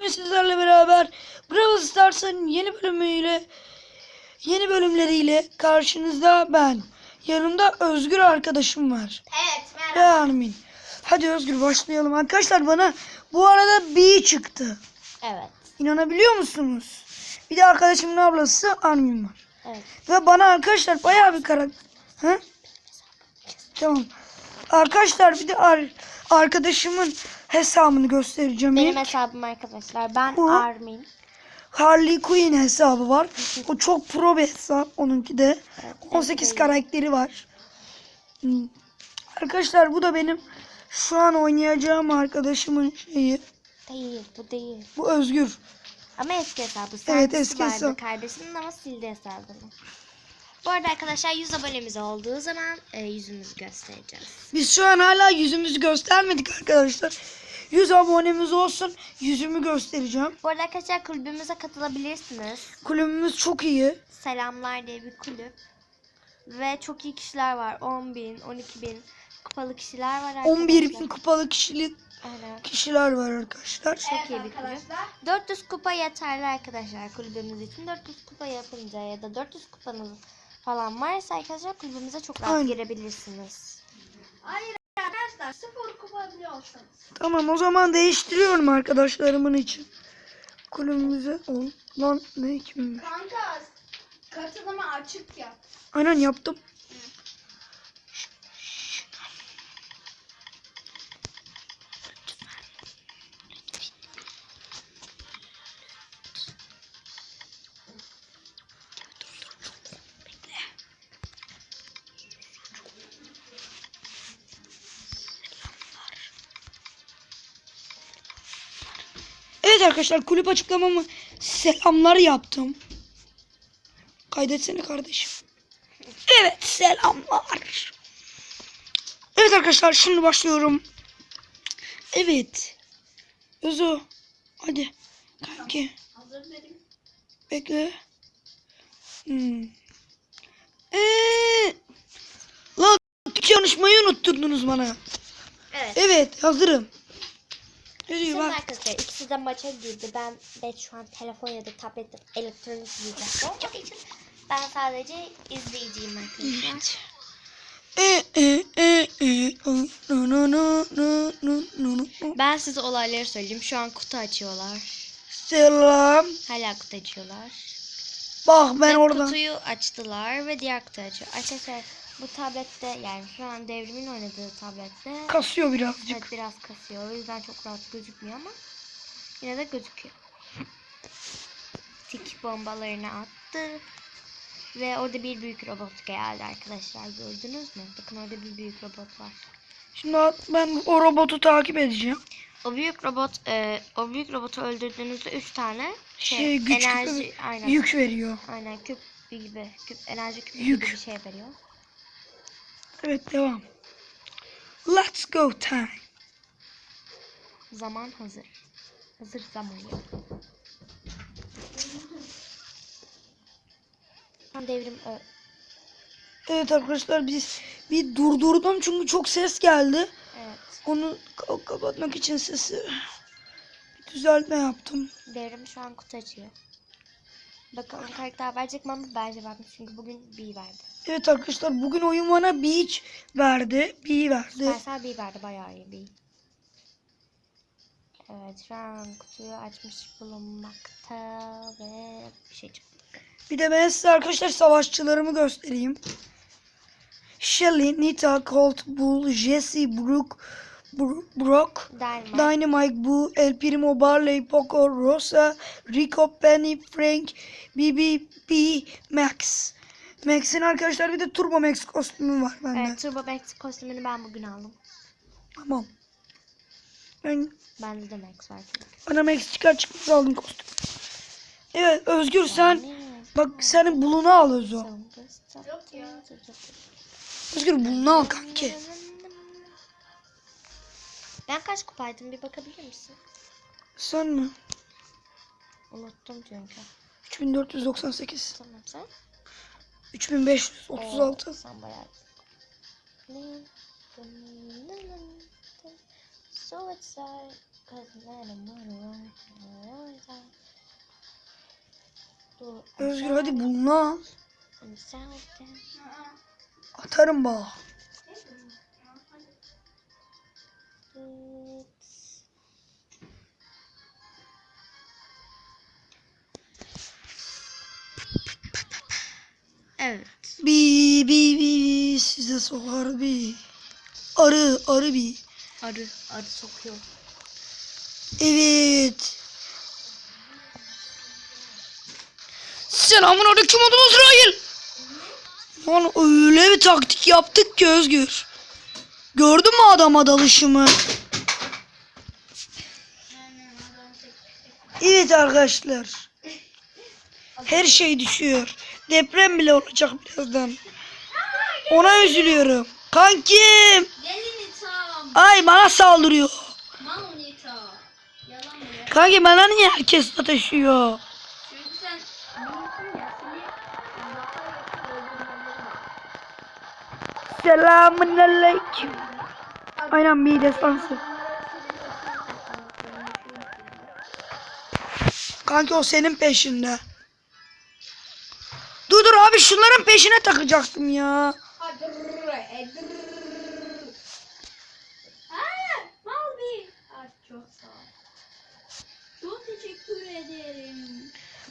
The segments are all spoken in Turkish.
Bugün sizlerle beraber Brawl Stars'ın yeni bölümüyle yeni bölümleriyle karşınızda ben. Yanımda Özgür arkadaşım var. Evet Ve merhaba. Armin. Hadi Özgür başlayalım. Arkadaşlar bana bu arada B çıktı. Evet. İnanabiliyor musunuz? Bir de arkadaşımın ablası Armin var. Evet. Ve bana arkadaşlar bayağı bir karakter. Ha? Tamam. Arkadaşlar bir de ar- arkadaşımın hesabını göstereceğim. Benim ilk. hesabım arkadaşlar. Ben Bu- Armin. Harley Quinn hesabı var. O çok pro bir hesap. Onunki de. Evet, 18 evet. karakteri var. Arkadaşlar bu da benim şu an oynayacağım arkadaşımın şeyi. Değil bu değil. Bu Özgür. Ama eski hesabı. Evet, Servisi eski hesap. Kardeşinin ama sildi hesabını. Bu arada arkadaşlar 100 abonemiz olduğu zaman e, yüzümüzü göstereceğiz. Biz şu an hala yüzümüzü göstermedik arkadaşlar. 100 abonemiz olsun. Yüzümü göstereceğim. Bu arada arkadaşlar kulübümüze katılabilirsiniz. Kulübümüz çok iyi. Selamlar diye bir kulüp. Ve çok iyi kişiler var. 10 bin, 12 bin kupalı kişiler var arkadaşlar. 11 bin kupalı kişilik Aynen. kişiler var arkadaşlar. Çok iyi bir kulüp. 400 kupa yeterli arkadaşlar kulübümüz için. 400 kupa yapınca ya da 400 kupanız falan varsa arkadaşlar kulübümüze çok rahat Aynen. girebilirsiniz. Hayır arkadaşlar sıfır kupa. Tamam o zaman değiştiriyorum arkadaşlarımın için. Kulübümüze on. Lan ne kimmiş? Kanka katılıma açık yap. Aynen yaptım. Arkadaşlar kulüp açıklamamı selamlar yaptım. Kaydetsene kardeşim. Evet selamlar. Evet arkadaşlar şimdi başlıyorum. Evet. Özü. Hadi. Kanki. Bekle. Hmm. Ee, lan konuşmayı unutturdunuz bana. Evet. Evet hazırım. Şimdi bak. arkadaşlar ikisi de maça girdi. Ben de şu an telefon ya da tablet elektronik izleyeceğim. Olmadığı için ben sadece izleyiciyim arkadaşlar. Evet. Ben size olayları söyleyeyim. Şu an kutu açıyorlar. Selam. Hala kutu açıyorlar. Bak ben Ve oradan. Kutuyu açtılar ve diğer kutu açıyor. Arkadaşlar bu tablette yani şu an devrimin oynadığı tablette Kasıyor birazcık. evet, biraz kasıyor. O yüzden çok rahat gözükmüyor ama yine de gözüküyor. Tik bombalarını attı. Ve orada bir büyük robot geldi arkadaşlar. Gördünüz mü? Bakın orada bir büyük robot var. Şimdi ben o robotu takip edeceğim. O büyük robot, e, o büyük robotu öldürdüğünüzde 3 tane şey, Şey, güç enerji, aynen. Yük veriyor. Aynen küp gibi, küp enerji küpü Yük. gibi bir şey veriyor. Evet devam. Let's go time. Zaman hazır. Hazır zaman yok. Tam devrim ö. Evet arkadaşlar biz bir durdurdum çünkü çok ses geldi. Evet. Onu ka- kapatmak için sesi bir düzeltme yaptım. Devrim şu an kutu açıyor. Bakalım karakter verecek mi ama bence vermiş çünkü bugün B verdi. Evet arkadaşlar bugün oyun bana Beach verdi. B verdi. Süpersel B verdi bayağı iyi B. Evet şu an kutuyu açmış bulunmakta ve bir şey çıktı. Bir de ben size arkadaşlar savaşçılarımı göstereyim. Shelly, Nita, Colt, Bull, Jesse, Brook, Bro- Brock, Dynamite. Dynamite, Boo, El Primo, Barley, Poco, Rosa, Rico, Penny, Frank, BB, B, Max. Max'in arkadaşlar bir de Turbo Max kostümü var bende. Evet Turbo Max kostümünü ben bugün aldım. Tamam. Ben Bende de Max var bana Max çıkar çıkmaz aldım kostüm. Evet Özgür sen bak senin bulunu al Özgür. Yok ya. Özgür bulunu al kanki. Ben kaç kupaydım bir bakabilir misin? Sen mi? Unuttum çünkü. 3498. Tamam sen? 3536. Oo, sen bayağı. So it's like. Özgür hadi bul lan. Atarım bak. Evet. Bi bi bi size sokar bi. Arı arı bi. Arı. Arı sokuyor. Evet. Selamun aleyküm adım İsrail. Lan öyle bir taktik yaptık ki Özgür. Gördün mü adama dalışımı? Evet arkadaşlar. Her şey düşüyor. Deprem bile olacak birazdan. Ona üzülüyorum. Kankim. Ay bana saldırıyor. Kanki bana niye herkes taşıyor? Çünkü sen büyüksün ya seni Selamun aleyküm. Aynen bir destansı. Kanki o senin peşinde. Dur dur abi şunların peşine takacaktım ya.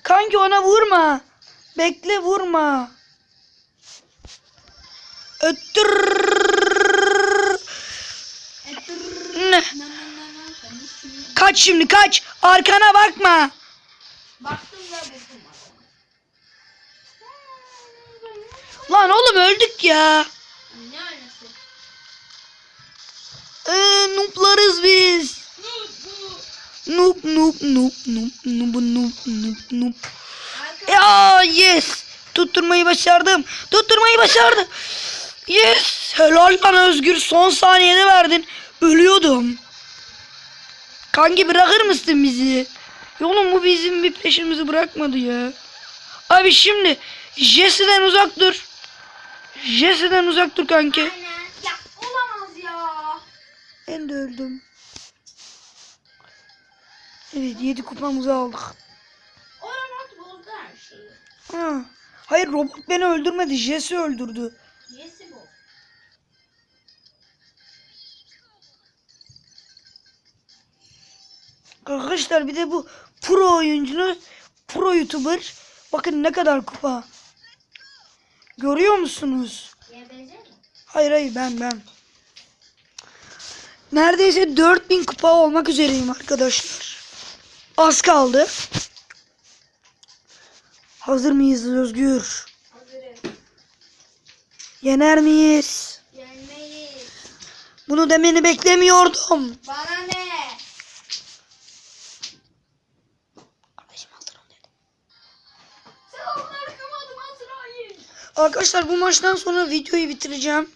Kanki ona vurma. Bekle vurma. Öttür. Kaç şimdi kaç. Arkana bakma. Lan oğlum öldük ya. Ne? Ee, nooblarız biz. Noob noob noob noob noob noob noob noob. Ya yes. Tutturmayı başardım. Tutturmayı başardım. Yes. Helal lan Özgür. Son saniyede verdin. Ölüyordum. Kanki bırakır mısın bizi? Oğlum bu bizim bir peşimizi bırakmadı ya. Abi şimdi Jesse'den uzak dur. Jesse'den uzak dur kanki. Aynen. Ya olamaz ya. Ben de öldüm. Evet 7 kupamızı aldık. O robot bozdu her şeyi. Ha. Hayır robot beni öldürmedi. Jesse öldürdü. Yesi Arkadaşlar bir de bu pro oyuncunuz, pro youtuber. Bakın ne kadar kupa. Görüyor musunuz? Hayır hayır ben ben. Neredeyse 4000 kupa olmak üzereyim arkadaşlar. Az kaldı. Hazır mıyız Özgür? Hazırım. Yener miyiz? Gelmeyiz. Bunu demeni beklemiyordum. Bana ne? Arkadaşlar bu maçtan sonra videoyu bitireceğim.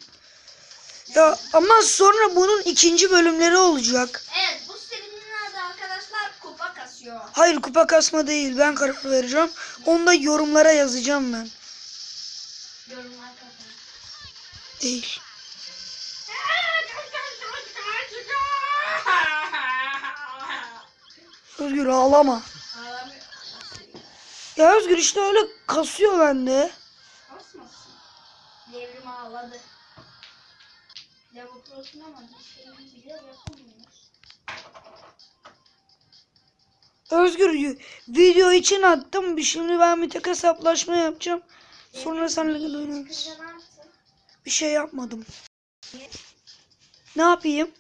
Ya ama sonra bunun ikinci bölümleri olacak. Evet bu serinin adı arkadaşlar kupa kasıyor. Hayır kupa kasma değil ben karar vereceğim. Onu da yorumlara yazacağım ben. Yorumlar kazan. Değil. Özgür ağlama. Ya Özgür işte öyle kasıyor bende. Ağladı. Level Pro'sun ama bir şeyi bile yapamıyor. Özgür video için attım. Şimdi ben bir tek hesaplaşma yapacağım. Sonra seninle gel oynarız. Bir şey yapmadım. Ne yapayım?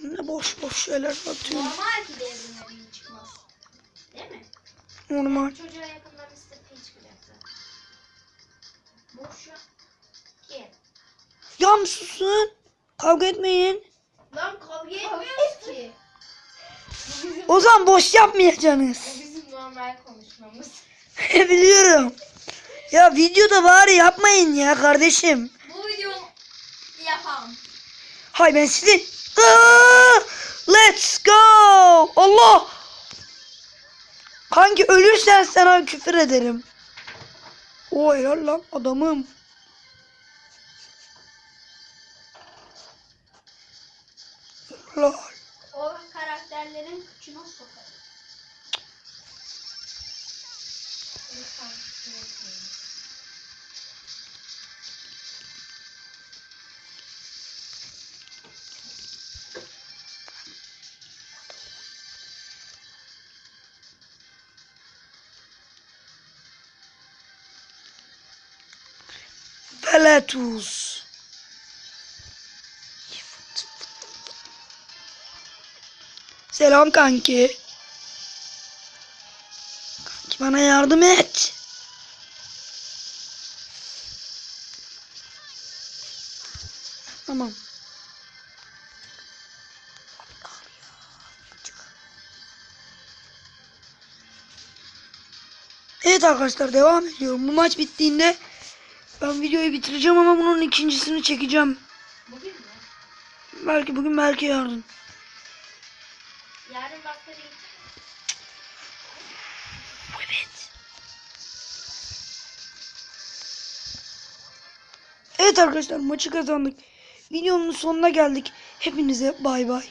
Ne boş boş şeyler atıyorum. Normal ki devrimlerin çıkmaz. Değil mi? Normal. Çocuğa yakında Mr. P çıkacaktı. Boş ya. Ki. Ya susun. Kavga etmeyin. Lan kavga etmiyoruz ki. Bu bizim, O zaman boş yapmayacaksınız. bizim normal konuşmamız. Biliyorum. Ya videoda bari yapmayın ya kardeşim. Bu video yapalım. Hay ben sizin. Aa, Let's go. Allah. Kanki ölürsen sana küfür ederim. O helal lan adamım. Helal. O karakterlerin kıçına sokar. İnsan. Galatus. Selam kanki. Kanki bana yardım et. Tamam. Evet arkadaşlar devam ediyorum. Bu maç bittiğinde ben videoyu bitireceğim ama bunun ikincisini çekeceğim. Bugün mü? Belki bugün belki yarın. Yarın bir Evet. Evet arkadaşlar maçı kazandık. Videonun sonuna geldik. Hepinize bay bay.